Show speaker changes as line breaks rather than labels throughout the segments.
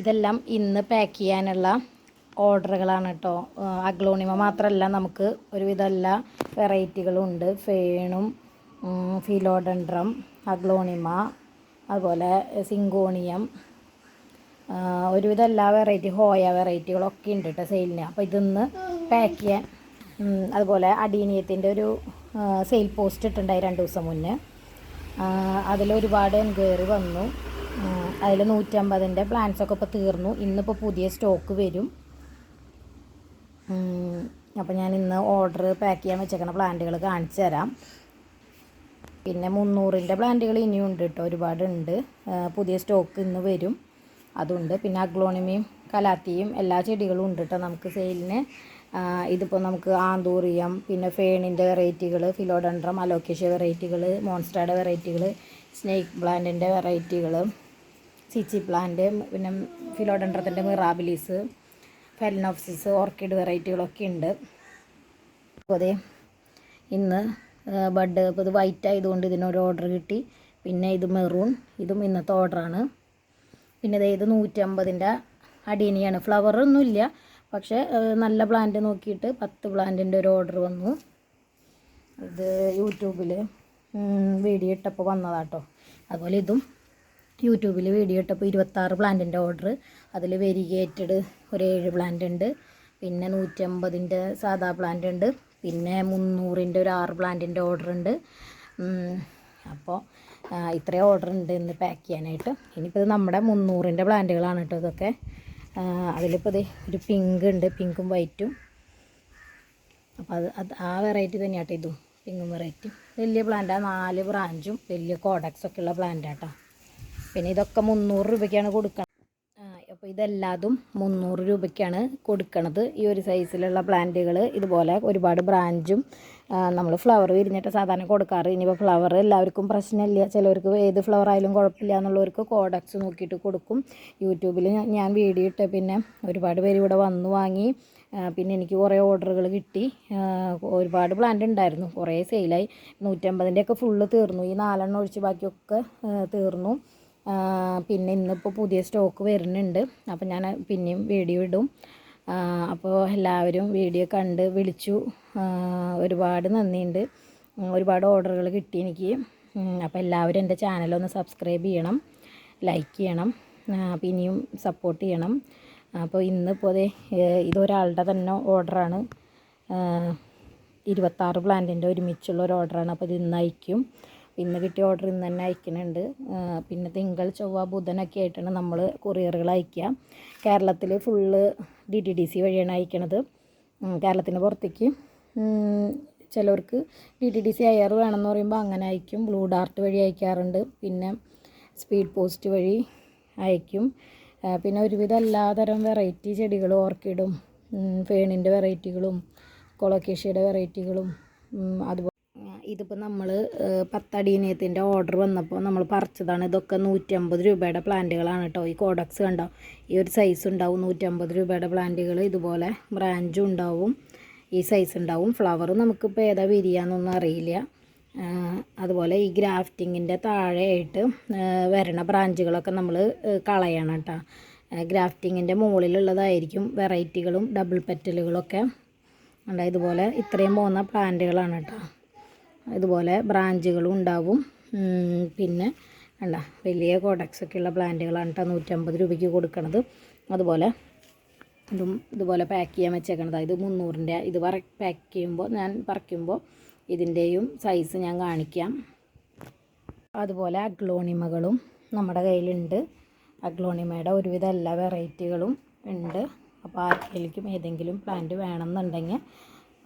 ഇതെല്ലാം ഇന്ന് പാക്ക് ചെയ്യാനുള്ള ഓർഡറുകളാണ് കേട്ടോ അഗ്ലോണിമ മാത്രമല്ല നമുക്ക് ഒരുവിധം എല്ലാ വെറൈറ്റികളും ഉണ്ട്. ഫേണും ഫിലോഡൻഡ്രം അഗ്ലോണിമ അതുപോലെ സിങ്കോണിയം ഒരുവിധം എല്ലാ വെറൈറ്റി ഹോയ വെറൈറ്റികളൊക്കെ ഉണ്ട് കേട്ടോ സെയിലിന് അപ്പോൾ ഇതൊന്ന് പാക്ക് ചെയ്യാൻ അതുപോലെ അടീനിയത്തിന്റെ ഒരു സെയിൽ പോസ്റ്റ് ഇട്ടുണ്ടായി രണ്ട് ദിവസം മുന്നേ. അതിലൊരുപാട് എൻക്വയറി വന്നു. അതിൽ നൂറ്റമ്പതിന്റെ പ്ലാൻസൊക്കെ ഇപ്പോൾ തീർന്നു. ഇന്നിപ്പോൾ പുതിയ സ്റ്റോക്ക് വരും. അപ്പോൾ ഞാൻ ഇന്ന് ഓർഡർ പാക്ക് ചെയ്യാൻ വെച്ചേക്കണ പ്ലാന്റുകൾ കാണിച്ചു തരാം. പിന്നെ മുന്നൂറിന്റെ പ്ലാന്റുകൾ ഇനിയും ഉണ്ട് കേട്ടോ ഒരുപാടുണ്ട്. പുതിയ സ്റ്റോക്ക് ഇന്ന് വരും. അതുണ്ട്. പിന്നെ അഗ്ലോണിമിയും കലാത്തിയും എല്ലാ ചെടികളും ഉണ്ട് കേട്ടോ നമുക്ക് സെയിലിന് ഇതിപ്പോൾ നമുക്ക് ആന്തൂറിയം പിന്നെ ഫേണിന്റെ വെറൈറ്റികൾ ഫിലോഡൻഡ്രം അലോക്കേഷ്യ വെറൈറ്റികൾ മോൺസ്റ്റയുടെ വെറൈറ്റികൾ സ്നേക്ക് പ്ലാന്റിന്റെ വെറൈറ്റികൾ സിച്ചി പ്ലാന്റ് പിന്നെ ഫിലോഡൻഡ്രത്തിന്റെ മിറാബിലീസ് ഫെലനോപ്സിസ് ഓർക്കിഡ് വെറൈറ്റികളൊക്കെ ഉണ്ട്. അതെ ഇന്ന് ബഡ് ഇപ്പോൾ ഇത് വൈറ്റ് ആയതുകൊണ്ട് ഇതിനൊരു ഓർഡർ കിട്ടി. പിന്നെ ഇത് മെറൂൺ ഇതും ഇന്നത്തെ ഓർഡറാണ് പിന്നെ ഇത് ഇത് നൂറ്റമ്പതിന്റെ അടീനിയാണ്. ഫ്ലവർ ഒന്നുമില്ല പക്ഷേ നല്ല പ്ലാന്റ് നോക്കിയിട്ട് പത്ത് പ്ലാന്റിന്റെ ഒരു ഓർഡർ വന്നു. ഇത് യൂട്യൂബിൽ വീഡിയോ ഇട്ടപ്പോൾ വന്നതാട്ടോ. അതുപോലെ ഇതും യൂട്യൂബിൽ വീഡിയോ ഇട്ടപ്പോൾ ഇരുപത്താറ് പ്ലാന്റിന്റെ ഓർഡർ അതിൽ വെരിഗേറ്റഡ് ഒരു ഏഴ് പ്ലാന്റ് ഉണ്ട്. പിന്നെ നൂറ്റമ്പതിന്റെ സാധാ പ്ലാന്റ് ഉണ്ട്. പിന്നെ മുന്നൂറിന്റെ ഒരു ആറ് പ്ലാന്റിന്റെ ഓർഡർ ഉണ്ട്. അപ്പോൾ ഇത്രയും ഓർഡർ ഉണ്ട് ഇന്ന് പാക്ക് ചെയ്യാനായിട്ട്. ഇനിയിപ്പോൾ ഇത് നമ്മുടെ മുന്നൂറിന്റെ പ്ലാന്റുകളാണ് കേട്ടോ ഇതൊക്കെ. അതിലിപ്പോൾ ഇത് ഒരു പിങ്ക് ഉണ്ട്. പിങ്കും വൈറ്റും അപ്പോൾ അത് അത് ആ വെറൈറ്റി തന്നെയാട്ടോ ഇതും. പിങ്കും വെറൈറ്റി വലിയ പ്ലാന്റാണ് നാല് ബ്രാഞ്ചും വലിയ കോഡക്സ് ഒക്കെ ഉള്ള പ്ലാന്റാട്ടോ പിന്നെ ഇതൊക്കെ മുന്നൂറ് രൂപയ്ക്കാണ് കൊടുക്കണം അപ്പോൾ ഇതെല്ലാതും മുന്നൂറ് രൂപയ്ക്കാണ് കൊടുക്കണത്. ഈ ഒരു സൈസിലുള്ള പ്ലാന്റുകൾ ഇതുപോലെ ഒരുപാട് ബ്രാഞ്ചും നമ്മൾ ഫ്ലവർ വിരിഞ്ഞിട്ട് സാധാരണ കൊടുക്കാറ്. ഇനിയിപ്പോൾ ഫ്ലവർ എല്ലാവർക്കും പ്രശ്നമില്ല. ചിലവർക്ക് ഏത് ഫ്ലവർ ആയാലും കുഴപ്പമില്ല എന്നുള്ളവർക്ക് കോഡക്സ് നോക്കിയിട്ട് കൊടുക്കും. യൂട്യൂബിൽ ഞാൻ വീഡിയോ ഇട്ട് പിന്നെ ഒരുപാട് പേര് ഇവിടെ വന്നു വാങ്ങി പിന്നെ എനിക്ക് കുറേ ഓർഡറുകൾ കിട്ടി. ഒരുപാട് പ്ലാന്റ് ഉണ്ടായിരുന്നു. കുറേ സെയിലായി നൂറ്റമ്പതിന്റെയൊക്കെ ഫുള്ള് തീർന്നു. ഈ നാലെണ്ണം ഒഴിച്ച് ബാക്കിയൊക്കെ തീർന്നു. പിന്നെ ഇന്നിപ്പോൾ പുതിയ സ്റ്റോക്ക് വരുന്നുണ്ട്. അപ്പോൾ ഞാൻ പിന്നെയും വീഡിയോ ഇടും. അപ്പോൾ എല്ലാവരും വീഡിയോ കണ്ട് വിളിച്ചു. ഒരുപാട് നന്ദിയുണ്ട്. ഒരുപാട് ഓർഡറുകൾ കിട്ടി എനിക്ക്. അപ്പോൾ എല്ലാവരും എന്റെ ചാനലൊന്ന് സബ്സ്ക്രൈബ് ചെയ്യണം. ലൈക്ക് ചെയ്യണം. പിന്നെയും സപ്പോർട്ട് ചെയ്യണം. അപ്പോൾ ഇന്നിപ്പോൾ അതെ ഇതൊരാളുടെ തന്നെ ഓർഡറാണ് ഇരുപത്താറ് പ്ലാന്റിന്റെ ഒരുമിച്ചുള്ള ഒരു ഓർഡറാണ് അപ്പോൾ ഇത് ഇന്ന് അയക്കും. ഇന്ന് കിട്ടിയ ഓർഡർ ഇന്ന് തന്നെ അയക്കുന്നുണ്ട് പിന്നെ തിങ്കൾ ചൊവ്വ ബുധനൊക്കെ ആയിട്ടാണ് നമ്മൾ കൊറിയറുകൾ അയക്കുക. കേരളത്തിൽ full D T D C വഴിയാണ് അയക്കണത്. കേരളത്തിന് പുറത്തേക്ക്. ചിലവർക്ക് D T D C air വേണമെന്ന് പറയുമ്പോൾ അങ്ങനെ അയക്കും. ബ്ലൂ ഡാർട്ട് വഴി അയക്കാറുണ്ട്. പിന്നെ സ്പീഡ് പോസ്റ്റ് വഴി അയക്കും. പിന്നെ ഒരുവിധം എല്ലാതരം വെറൈറ്റി ചെടികളും ഓർക്കിഡും ഫേണിന്റെ വെറൈറ്റികളും കൊളക്കേഷ്യയുടെ വെറൈറ്റികളും അതുപോലെ ഇതിപ്പോൾ നമ്മൾ പത്തടീനയത്തിന്റെ ഓർഡർ വന്നപ്പോൾ നമ്മൾ പറിച്ചതാണ്. ഇതൊക്കെ നൂറ്റമ്പത് രൂപയുടെ പ്ലാന്റുകളാണ് കേട്ടോ ഈ കോഡക്സ് കണ്ടോ? ഈ ഒരു സൈസ് ഉണ്ടാവും നൂറ്റമ്പത് രൂപയുടെ പ്ലാന്റുകൾ ഇതുപോലെ ബ്രാഞ്ചും ഉണ്ടാവും. ഈ സൈസ് ഉണ്ടാവും. ഫ്ലവർ നമുക്കിപ്പോൾ ഏതാ വിരിയാന്നൊന്നും അറിയില്ല. അതുപോലെ ഈ ഗ്രാഫ്റ്റിങ്ങിന്റെ താഴെയായിട്ട് വരണ ബ്രാഞ്ചുകളൊക്കെ നമ്മൾ കളയണം കേട്ടോ ഗ്രാഫ്റ്റിങ്ങിന്റെ മുകളിലുള്ളതായിരിക്കും വെറൈറ്റികളും ഡബിൾ പെറ്റലുകളൊക്കെ ഉണ്ടായതുപോലെ ഇത്രയും പോകുന്ന പ്ലാന്റുകളാണ് കേട്ടോ ഇതുപോലെ ബ്രാഞ്ചുകളും ഉണ്ടാവും. പിന്നെ അല്ല വലിയ കോഡക്സ് ഒക്കെ ഉള്ള പ്ലാന്റുകളാണ് കേട്ടോ നൂറ്റമ്പത് രൂപയ്ക്ക് കൊടുക്കണത്. അതുപോലെ ഇതും ഇതുപോലെ പാക്ക് ചെയ്യാൻ വെച്ചേക്കണത്. അതായത് മുന്നൂറിന്റെ ഇത് പാക്ക് ചെയ്യുമ്പോൾ ഞാൻ പറിക്കുമ്പോൾ ഇതിന്റെയും സൈസ് ഞാൻ കാണിക്കാം. അതുപോലെ അഗ്ലോണിമകളും നമ്മുടെ കയ്യിലുണ്ട്. അഗ്ലോണിമയുടെ ഒരുവിധ എല്ലാ വെറൈറ്റികളും ഉണ്ട്. അപ്പോൾ ആർക്കെങ്കിലും ഏതെങ്കിലും പ്ലാന്റ് വേണമെന്നുണ്ടെങ്കിൽ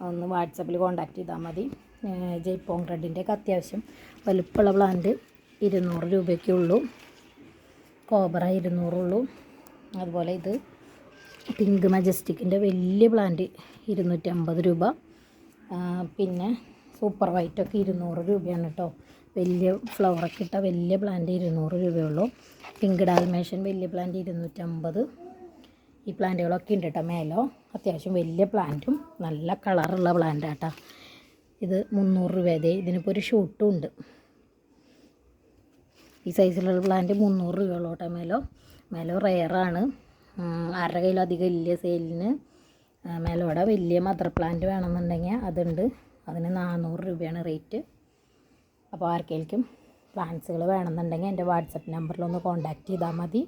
ഒന്ന് വാട്സപ്പിൽ കോൺടാക്റ്റ് ചെയ്താൽ മതി. ജയ്പോങ് റെഡിന്റെ ഒക്കെ അത്യാവശ്യം വലുപ്പമുള്ള പ്ലാന്റ് ഇരുന്നൂറ് രൂപയ്ക്കുള്ളൂ കോബ്ര ഇരുന്നൂറുള്ളൂ അതുപോലെ ഇത് പിങ്ക് മജസ്റ്റിക്കിന്റെ വലിയ പ്ലാന്റ് ഇരുന്നൂറ്റമ്പത് രൂപ. പിന്നെ സൂപ്പർ വൈറ്റൊക്കെ ഇരുന്നൂറ് രൂപയാണ് കേട്ടോ. വലിയ ഫ്ലവറൊക്കെ ഇട്ട വലിയ പ്ലാന്റ് ഇരുന്നൂറ് രൂപയുള്ളൂ പിങ്ക് ഡാൽമേഷൻ വലിയ പ്ലാന്റ് ഇരുന്നൂറ്റമ്പത്. ഈ പ്ലാന്റുകളൊക്കെ ഉണ്ട് കേട്ടോ മേലോ. അത്യാവശ്യം വലിയ പ്ലാന്റും നല്ല കളറുള്ള പ്ലാന്റ് ഇത് മുന്നൂറ് രൂപയതേ ഇതിനിപ്പോൾ ഒരു ഷൂട്ടും ഉണ്ട്. ഈ സൈസിലുള്ള പ്ലാന്റ് മുന്നൂറ് രൂപയോളോട്ടെ മേലോ മേലോ റെയറാണ് അര കിലോ ഇല്ല സെയിലിന് മേലോടെ വലിയ മദർ പ്ലാന്റ് വേണമെന്നുണ്ടെങ്കിൽ അതുണ്ട്. അതിന് നാനൂറ് രൂപയാണ് റേറ്റ് അപ്പോൾ ആർക്കെങ്കിലും പ്ലാന്റ്സുകൾ വേണമെന്നുണ്ടെങ്കിൽ എന്റെ വാട്സപ്പ് നമ്പറിലൊന്ന് കോൺടാക്റ്റ് ചെയ്താൽ മതി.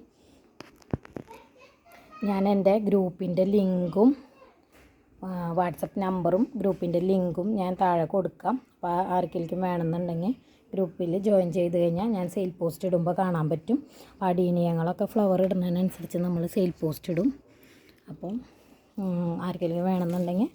ഞാൻ എന്റെ ഗ്രൂപ്പിന്റെ ലിങ്കും വാട്സപ്പ് നമ്പറും ഗ്രൂപ്പിന്റെ ലിങ്കും ഞാൻ താഴെ കൊടുക്കാം. അപ്പോൾ ആർക്കെങ്കിലും വേണമെന്നുണ്ടെങ്കിൽ ഗ്രൂപ്പിൽ ജോയിൻ ചെയ്ത് കഴിഞ്ഞാൽ ഞാൻ സെയിൽ പോസ്റ്റ് ഇടുമ്പോൾ കാണാൻ പറ്റും. അടീനിയങ്ങളൊക്കെ ഫ്ലവർ ഇടുന്നതിനനുസരിച്ച് നമ്മൾ സെയിൽ പോസ്റ്റ് ഇടും. അപ്പം ആർക്കെങ്കിലും വേണമെന്നുണ്ടെങ്കിൽ